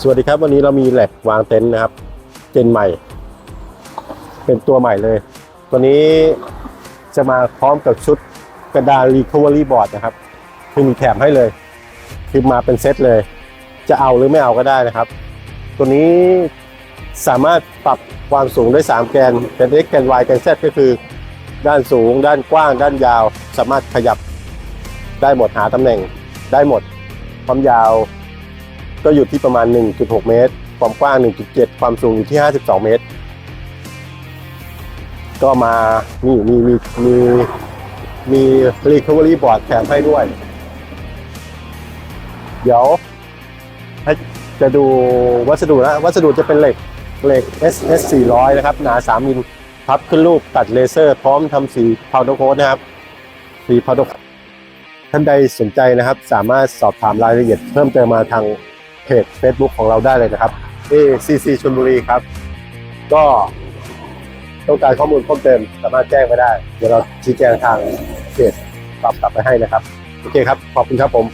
สวัสดีครับวันนี้เรามีแหลกวางเต็นท์นะครับ เจนใหม่ เป็นตัวใหม่เลย ตัวนี้จะมาพร้อมกับชุดกระดาน Recovery Board นะครับ คือมีแถมให้เลยคือมาเป็นเซตเลย จะเอาหรือไม่เอาก็ได้นะครับ ตัวนี้สามารถปรับความสูงได้ 3 แกนแกน x แกน y แกน z ก็คือ ด้านสูง ด้านกว้าง ด้านยาว สามารถขยับได้หมดหาตำแหน่งได้หมดความยาว ก็อยู่ที่ประมาณ 1.6 เมตร ความกว้าง 1.7 ความสูงอยู่ที่ 52 เมตร ก็มานี่มีมีมีมี recovery board แถมให้ด้วย เดี๋ยวให้จะดูวัสดุนะวัสดุจะเป็นเหล็กเหล็ก SS 400 นะครับ หนา 3 มิลพับขึ้นรูปตัดเลเซอร์ พร้อมทำสีพาวเดอร์โค้ดนะครับ สีพาวเดอร์ท่านใดสนใจนะครับ สามารถสอบถามรายละเอียดเพิ่มเติมมาทาง เพจ Facebook ของเราได้เลยนะครับนี่ CC ชลบุรีครับ ก็ต้องการข้อมูลเพิ่มเติมสามารถแจ้งไปได้ เดี๋ยวเราชี้แจงทางเพจตอบกลับไปให้นะครับ โอเคครับ ขอบคุณครับผม